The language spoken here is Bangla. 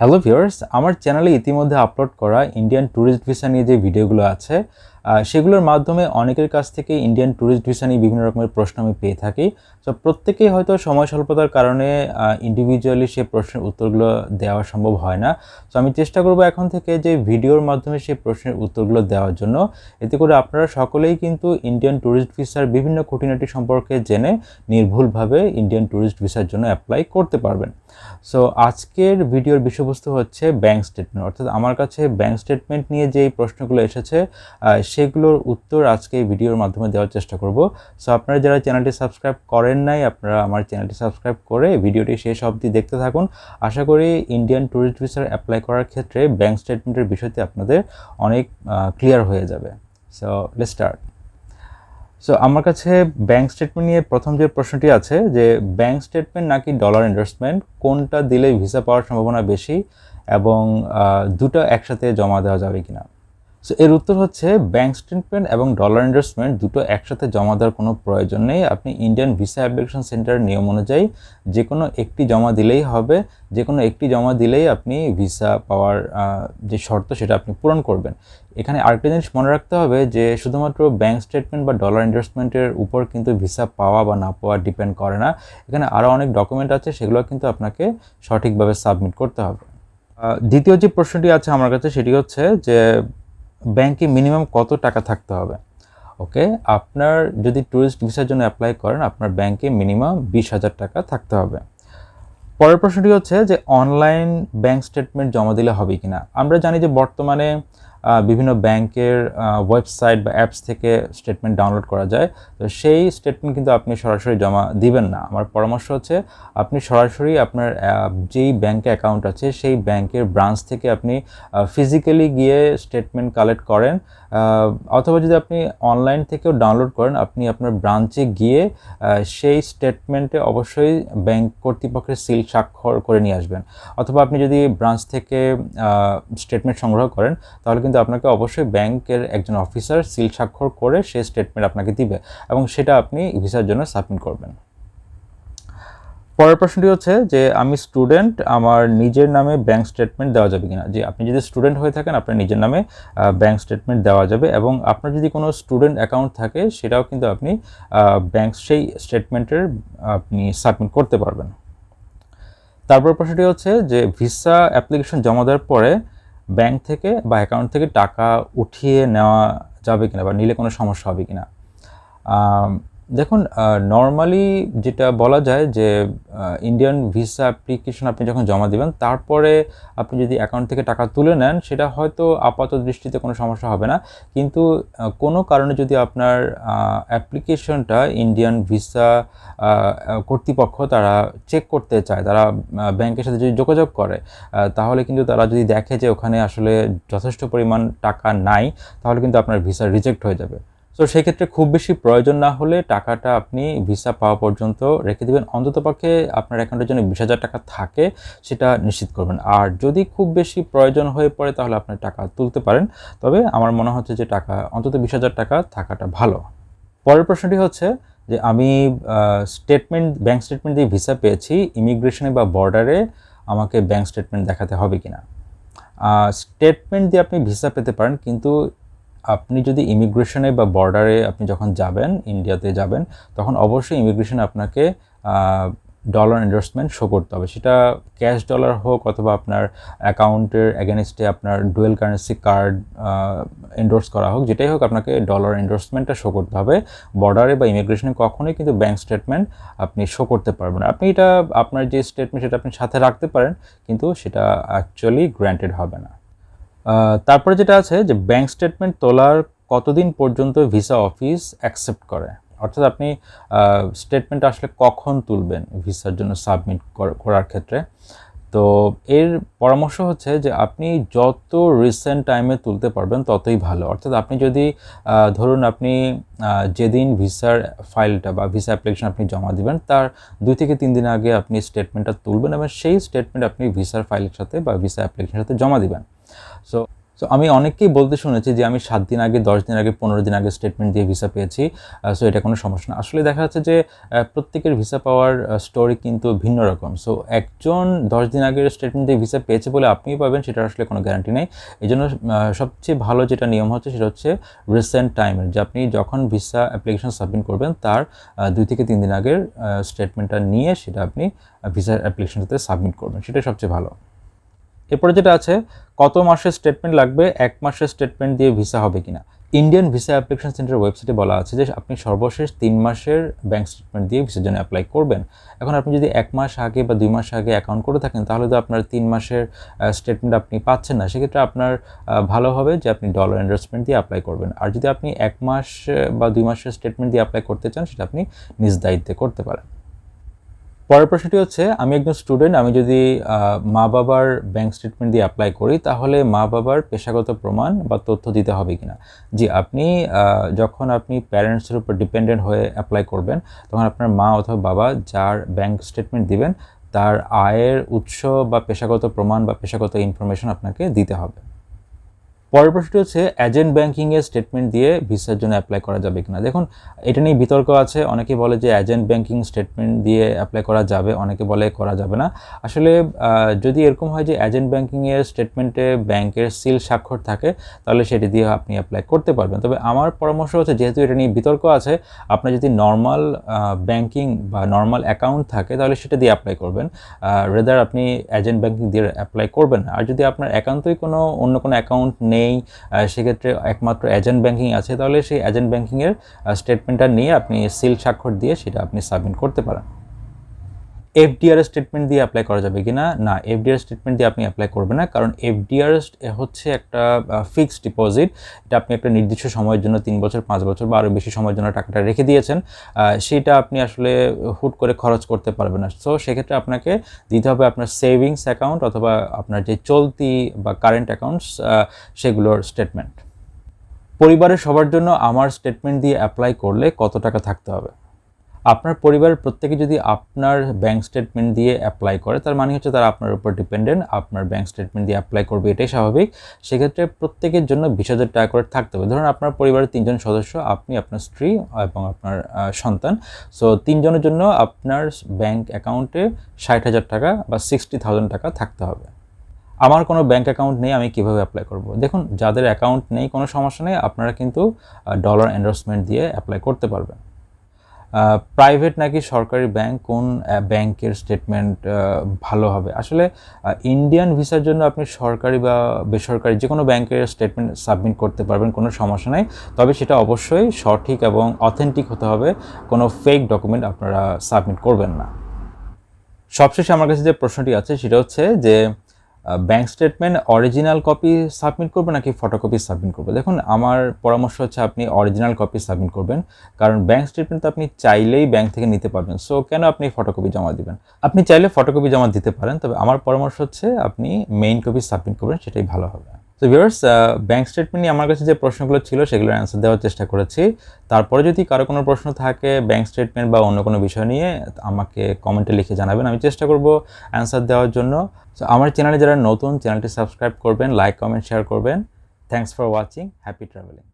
হ্যালো ভিউয়ার্স আমার চ্যানেলে ইতিমধ্যে আপলোড করা ইন্ডিয়ান ট্যুরিস্ট ভিসা নিয়ে যে ভিডিওগুলো আছে সেগুলোর মাধ্যমে অনেকের কাছ থেকে ইন্ডিয়ান ট্যুরিস্ট ভিসা নিয়ে বিভিন্ন রকমের প্রশ্ন আমি পেয়ে থাকি। তো প্রত্যেকেই হয়তো সময় স্বল্পতার কারণে ইন্ডিভিজুয়ালি সে প্রশ্নের উত্তরগুলো দেওয়া সম্ভব হয় না। তো আমি চেষ্টা করব এখন থেকে যে ভিডিওর মাধ্যমে সেই প্রশ্নের উত্তরগুলো দেওয়ার জন্য। এতে করে আপনারা সকলেই কিন্তু ইন্ডিয়ান ট্যুরিস্ট ভিসার বিভিন্ন খুঁটিনাটি সম্পর্কে জেনে নির্ভুলভাবে ইন্ডিয়ান ট্যুরিস্ট ভিসার জন্য অ্যাপ্লাই করতে পারবেন। সো আজকের ভিডিওর বিষয়বস্তু হচ্ছে ব্যাংক স্টেটমেন্ট অর্থাৎ আমার কাছে ব্যাংক স্টেটমেন্ট নিয়ে যেই প্রশ্নগুলো এসেছে সেগুলোর উত্তর আজকে এই ভিডিওর মাধ্যমে দেওয়ার চেষ্টা করব। সো আপনারা যারা চ্যানেলটি সাবস্ক্রাইব করেন নাই, আপনারা আমার চ্যানেলটি সাবস্ক্রাইব করে ভিডিওটি শেষ অবধি দেখতে থাকুন। আশা করি ইন্ডিয়ান ট্যুরিস্ট ভিসার অ্যাপ্লাই করার ক্ষেত্রে ব্যাংক স্টেটমেন্টের বিষয়টি আপনাদের অনেক ক্লিয়ার হয়ে যাবে। সো লেট স্টার্ট সো আমার কাছে ব্যাংক স্টেটমেন্ট নিয়ে প্রথম যে প্রশ্নটি আছে যে ব্যাংক স্টেটমেন্ট নাকি ডলার ইনভেস্টমেন্ট কোনটা দিলে ভিসা পাওয়ার সম্ভাবনা বেশি এবং দুটো একসাথে জমা দেওয়া যাবে কিনা? সো এর উত্তর হচ্ছে ব্যাংক স্টেটমেন্ট এবং ডলার ইনভেস্টমেন্ট দুটো একসাথে জমা দেওয়ার কোনো প্রয়োজন নেই। আপনি ইন্ডিয়ান ভিসা অ্যাপ্লিকেশন সেন্টারের নিয়ম অনুযায়ী যে কোনো একটি জমা দিলেই হবে। যে কোনো একটি জমা দিলেই আপনি ভিসা পাওয়ার যে শর্ত সেটা আপনি পূরণ করবেন। এখানে আরেকটা জিনিস মনে রাখতে হবে যে শুধুমাত্র ব্যাংক স্টেটমেন্ট বা ডলার ইনভেস্টমেন্টের উপর কিন্তু ভিসা পাওয়া বা না পাওয়া ডিপেন্ড করে না। এখানে আরও অনেক ডকুমেন্ট আছে, সেগুলো কিন্তু আপনাকে সঠিকভাবে সাবমিট করতে হবে। দ্বিতীয় যে প্রশ্নটি আছে আমার কাছে সেটি হচ্ছে যে ব্যাংকে মিনিমাম কত টাকা থাকতে হবে? ওকে? আপনার যদি ট্যুরিস্ট ভিসার জন্য অ্যাপ্লাই করেন, আপনার ব্যাংকে মিনিমাম বিশ হাজার টাকা থাকতে হবে। পরের প্রশ্নটি হচ্ছে যে অনলাইন ব্যাংক স্টেটমেন্ট জমা দিলে হবে কিনা? আমরা জানি যে বর্তমানে বিভিন্ন ব্যাংকের ওয়েবসাইট বা অ্যাপস থেকে স্টেটমেন্ট ডাউনলোড করা যায়। তো সেই স্টেটমেন্ট কিন্তু আপনি সরাসরি জমা দিবেন না। আমার পরামর্শ হচ্ছে, আপনি সরাসরি আপনার যেই ব্যাংকে অ্যাকাউন্ট আছে, সেই ব্যাংকের ব্রাঞ্চ থেকে আপনি ফিজিক্যালি গিয়ে স্টেটমেন্ট কালেক্ট করেন। অথবা যদি আপনি অনলাইন থেকেও ডাউনলোড করেন, আপনি আপনার ব্রাঞ্চে গিয়ে সেই স্টেটমেন্টে অবশ্যই ব্যাংক কর্তৃপক্ষের সিল স্বাক্ষর করে নিয়ে আসবেন। অথবা আপনি যদি ব্রাঞ্চ থেকে স্টেটমেন্ট সংগ্রহ করেন, তাহলে কিন্তু আপনাকে অবশ্যই ব্যাংকের একজন অফিসার সিল স্বাক্ষর করে সেই স্টেটমেন্ট আপনাকে দিবে এবং সেটা আপনি ভিসার জন্য সাবমিট করবেন। পরের প্রশ্নটি হচ্ছে যে, আমি স্টুডেন্ট আমার নিজের নামে ব্যাংক স্টেটমেন্ট দেওয়া যাবে কিনা? যে আপনি যদি স্টুডেন্ট হয়ে থাকেন, আপনার নিজের নামে ব্যাংক স্টেটমেন্ট দেওয়া যাবে এবং আপনার যদি কোনো স্টুডেন্ট অ্যাকাউন্ট থাকে, সেটাও কিন্তু আপনি ব্যাংক সেই স্টেটমেন্টের আপনি সাবমিট করতে পারবেন। তারপর প্রশ্নটি হচ্ছে যে ভিসা অ্যাপ্লিকেশন জমা দেওয়ার পরে ব্যাংক থেকে বা অ্যাকাউন্ট থেকে টাকা উঠিয়ে নেওয়া যাবে কিনা বা নিলে কোনো সমস্যা হবে কিনা? দেখুন নর্মালি যেটা বলা যায় যে ইন্ডিয়ান ভিসা অ্যাপ্লিকেশন আপনি যখন জমা দেবেন, তারপরে আপনি যদি অ্যাকাউন্ট থেকে টাকা তুলে নেন, সেটা হয়তো আপাত দৃষ্টিতে কোনো সমস্যা হবে না। কিন্তু কোনো কারণে যদি আপনার অ্যাপ্লিকেশনটা ইন্ডিয়ান ভিসা কর্তৃপক্ষ তারা চেক করতে চায়, তারা ব্যাংকের সাথে যদি যোগাযোগ করে তাহলে কিন্তু তারা যদি দেখে যে ওখানে আসলে যথেষ্ট পরিমাণ টাকা নাই, তাহলে কিন্তু আপনার ভিসা রিজেক্ট হয়ে যাবে। তো সেক্ষেত্রে খুব বেশি প্রয়োজন না হলে টাকাটা আপনি ভিসা পাওয়া পর্যন্ত রেখে দেবেন। অন্ততপক্ষে আপনার অ্যাকাউন্টের জন্য বিশ হাজার টাকা থাকে, সেটা নিশ্চিত করবেন। আর যদি খুব বেশি প্রয়োজন হয়ে পড়ে তাহলে আপনি টাকা তুলতে পারেন। তবে আমার মনে হচ্ছে যে টাকা, অন্তত বিশ হাজার টাকা থাকাটা ভালো। পরের প্রশ্নটি হচ্ছে যে আমি স্টেটমেন্ট ব্যাংক স্টেটমেন্ট দিয়ে ভিসা পেয়েছি ইমিগ্রেশনে বা বর্ডারে আমাকে ব্যাংক স্টেটমেন্ট দেখাতে হবে কি না স্টেটমেন্ট দিয়ে আপনি ভিসা পেতে পারেন, কিন্তু আপনি যদি ইমিগ্রেশনে বা বর্ডারে আপনি যখন যাবেন ইন্ডিয়াতে যাবেন, তখন অবশ্যই ইমিগ্রেশনে আপনাকে ডলার ইনভেস্টমেন্ট শো করতে হবে। সেটা ক্যাশ ডলার হোক অথবা আপনার অ্যাকাউন্টের অ্যাগেনস্টে আপনার ডুয়েল কারেন্সি কার্ড এন্ডোর্স করা হোক, যেটাই হোক আপনাকে ডলার এন্ডোর্সমেন্টটা শো করতে হবে। বর্ডারে বা ইমিগ্রেশনে কখনোই কিন্তু ব্যাঙ্ক স্টেটমেন্ট আপনি শো করতে পারবেন আপনি এটা আপনার যে স্টেটমেন্ট সেটা আপনি সাথে রাখতে পারেন, কিন্তু সেটা অ্যাকচুয়ালি গ্র্যান্টেড হবে না। তারপরে যেটা আছে যে ব্যাংক স্টেটমেন্ট তোলার কতদিন পর্যন্ত ভিসা অফিস অ্যাকসেপ্ট করে? অর্থাৎ আপনি স্টেটমেন্ট আসলে কখন তুলবেন ভিসার জন্য সাবমিট করার ক্ষেত্রে? তো এর পরামর্শ হচ্ছে যে আপনি যত রিসেন্ট টাইমে তুলতে পারবেন ততই ভালো। অর্থাৎ আপনি যদি ধরুন আপনি যেদিন ভিসার ফাইলটা বা ভিসা অ্যাপ্লিকেশন আপনি জমা দিবেন, তার দুই থেকে তিন দিন আগে আপনি স্টেটমেন্টটা তুলবেন এবং সেই স্টেটমেন্ট আপনি ভিসার ফাইলের সাথে বা ভিসা অ্যাপ্লিকেশনের সাথে জমা দিবেন। সো সো আমি অনেককেই বলতে শুনেছি যে আমি সাত দিন আগে, দশ দিন আগে, পনেরো দিন আগে স্টেটমেন্ট দিয়ে ভিসা পেয়েছি। সো এটা কোনো সমস্যা না। আসলে দেখা যাচ্ছে যে প্রত্যেকের ভিসা পাওয়ার স্টোরি কিন্তু ভিন্ন রকম। সো একজন দশ দিন আগের স্টেটমেন্ট দিয়ে ভিসা পেয়েছে বলে আপনিই পাবেন সেটা আসলে কোনো গ্যারান্টি নেই। এই জন্য সবচেয়ে ভালো যেটা নিয়ম হচ্ছে, সেটা হচ্ছে রিসেন্ট টাইমের যে আপনি যখন ভিসা অ্যাপ্লিকেশন সাবমিট করবেন, তার দুই থেকে তিন দিন আগের স্টেটমেন্টটা নিয়ে সেটা আপনি ভিসা অ্যাপ্লিকেশনটাতে সাবমিট করবেন। সেটাই সবচেয়ে ভালো। এরপরে যেটা আছে, কত মাসের স্টেটমেন্ট লাগবে, এক মাসের স্টেটমেন্ট দিয়ে ভিসা হবে কিনা? ইন্ডিয়ান ভিসা অ্যাপ্লিকেশন সেন্টার ওয়েবসাইটে বলা আছে যে, আপনি সর্বশেষ তিন মাসের ব্যাঙ্ক স্টেটমেন্ট দিয়ে ভিসার জন্য অ্যাপ্লাই করবেন। এখন আপনি যদি এক মাস আগে বা দুই মাস আগে অ্যাকাউন্ট করে থাকেন, তাহলে তো আপনার তিন মাসের স্টেটমেন্ট আপনি পাচ্ছেন না। সেক্ষেত্রে আপনার ভালো হবে যে, আপনি ডলার ইনভেস্টমেন্ট দিয়ে অ্যাপ্লাই করবেন। আর যদি আপনি এক মাস বা দুই মাসের স্টেটমেন্ট দিয়ে অ্যাপ্লাই করতে চান, সেটা আপনি নিজ দায়িত্বে করতে পারেন। পরের প্রশ্নটি হচ্ছে, আমি একজন স্টুডেন্ট আমি যদি মা বাবার ব্যাংক স্টেটমেন্ট দিয়ে অ্যাপ্লাই করি, তাহলে মা বাবার পেশাগত প্রমাণ বা তথ্য দিতে হবে কিনা? জি, আপনি যখন আপনি প্যারেন্টসের উপর ডিপেন্ডেন্ট হয়ে অ্যাপ্লাই করবেন, তখন আপনার মা অথবা বাবা যার ব্যাংক স্টেটমেন্ট দিবেন, তার আয়ের উৎস বা পেশাগত প্রমাণ বা পেশাগত ইনফরমেশন আপনাকে দিতে হবে। পরের প্রশ্নটি হচ্ছে এজেন্ট ব্যাংকিংয়ের স্টেটমেন্ট দিয়ে ভিসার জন্য অ্যাপ্লাই করা যাবে কিনা? দেখুন, এটা নিয়ে বিতর্ক আছে। অনেকে বলে যে এজেন্ট ব্যাংকিং স্টেটমেন্ট দিয়ে অ্যাপ্লাই করা যাবে, অনেকে বলে করা যাবে না। আসলে যদি এরকম হয় যে এজেন্ট ব্যাংকিংয়ের স্টেটমেন্টে ব্যাংকের সিল স্বাক্ষর থাকে, তাহলে সেটি দিয়ে আপনি অ্যাপ্লাই করতে পারবেন। তবে আমার পরামর্শ হচ্ছে, যেহেতু এটা নিয়ে বিতর্ক আছে আপনার যদি নর্মাল ব্যাংকিং বা নর্মাল অ্যাকাউন্ট থাকে, তাহলে সেটা দিয়ে অ্যাপ্লাই করবেন। রেদার আপনি এজেন্ট ব্যাংকিং দিয়ে অ্যাপ্লাই করবেন। আর যদি আপনার একান্তই কোনো, অন্য কোনো অ্যাকাউন্ট নেই আহ, সেক্ষেত্রে একমাত্র এজেন্ট ব্যাংকিং আছে তাহলে সেই এজেন্ট ব্যাংকিংয়ের স্টেটমেন্টটা নিয়ে আপনি সিল স্বাক্ষর দিয়ে সেটা আপনি সাবমিট করতে পারেন। এফডিআর স্টেটমেন্ট দিয়ে অ্যাপ্লাই করা যাবে কি না না এফডিআর স্টেটমেন্ট দিয়ে আপনি অ্যাপ্লাই করবেন না, কারণ এফডিআর হচ্ছে একটা ফিক্সড ডিপোজিট এটা আপনি একটা নির্দিষ্ট সময়ের জন্য, তিন বছর, পাঁচ বছর বা আরও বেশি সময়ের জন্য টাকাটা রেখে দিয়েছেন। সেটা আপনি আসলে হুট করে খরচ করতে পারবেন না। সো সেক্ষেত্রে আপনাকে দিতে হবে আপনার সেভিংস অ্যাকাউন্ট অথবা আপনার যে চলতি বা কারেন্ট অ্যাকাউন্টস সেগুলোর স্টেটমেন্ট পরিবারের সবার জন্য আমার স্টেটমেন্ট দিয়ে অ্যাপ্লাই করলে কত টাকা থাকতে হবে? আপনার পরিবারের প্রত্যেকে যদি আপনার ব্যাংক স্টেটমেন্ট দিয়ে অ্যাপ্লাই করে, তার মানে হচ্ছে তারা আপনার উপর ডিপেন্ডেন্ট আপনার ব্যাংক স্টেটমেন্ট দিয়ে অ্যাপ্লাই করবে, এটাই স্বাভাবিক। সেক্ষেত্রে প্রত্যেকের জন্য বিশ হাজার টাকা করে থাকতে হবে। ধরুন আপনার পরিবারের তিনজন সদস্য, আপনি আপনার স্ত্রী এবং আপনার সন্তান। সো তিনজনের জন্য আপনার ব্যাংক অ্যাকাউন্টে ষাট হাজার টাকা বা সিক্সটি থাউজেন্ড টাকা থাকতে হবে। আমার কোনো ব্যাংক অ্যাকাউন্ট নেই, আমি কীভাবে অ্যাপ্লাই করব? দেখুন, যাদের অ্যাকাউন্ট নেই, কোনো সমস্যা নেই, আপনারা কিন্তু ডলার এন্ডোর্সমেন্ট দিয়ে অ্যাপ্লাই করতে পারবেন। প্রাইভেট নাকি সরকারি ব্যাংক কোন ব্যাংকের স্টেটমেন্ট ভালো হবে? আসলে ইন্ডিয়ান ভিসার জন্য আপনি সরকারি বা বেসরকারি যে কোনো ব্যাংকের স্টেটমেন্ট সাবমিট করতে পারবেন, কোনো সমস্যা নাই। তবে সেটা অবশ্যই সঠিক এবং অথেন্টিক হতে হবে। কোনো ফেক ডকুমেন্ট আপনারা সাবমিট করবেন না। সবশেষে আমার কাছে যে প্রশ্নটি আছে, সেটা হচ্ছে যে bank statement original copy submit করবেন নাকি ফটোকপি সাবমিট করবে? দেখুন, আমার পরামর্শ হচ্ছে আপনি অরিজিনাল কপি সাবমিট করবেন, কারণ ব্যাঙ্ক স্টেটমেন্ট তো আপনি চাইলেই ব্যাঙ্ক থেকে নিতে পারবেন। সো কেন আপনি ফটোকপি জমা দিবেন? আপনি চাইলে ফটোকপি জমা দিতে পারেন, তবে আমার পরামর্শ হচ্ছে আপনি মেইন কপি সাবমিট করবেন, সেটাই ভালো হবে। তো ভিউয়ার্স ব্যাঙ্ক স্টেটমেন্ট নিয়ে আমার কাছে যে প্রশ্নগুলো ছিল, সেগুলোর অ্যান্সার দেওয়ার চেষ্টা করেছি। তারপরে যদি কারও কোনো প্রশ্ন থাকে ব্যাঙ্ক স্টেটমেন্ট বা অন্য কোনো বিষয় নিয়ে, আমাকে কমেন্টে লিখে জানাবেন। আমি চেষ্টা করব অ্যান্সার দেওয়ার জন্য। তো আমার চ্যানেলে যারা নতুন চ্যানেলটি সাবস্ক্রাইব করবেন লাইক কমেন্ট শেয়ার করবেন। Thanks for watching happy travelling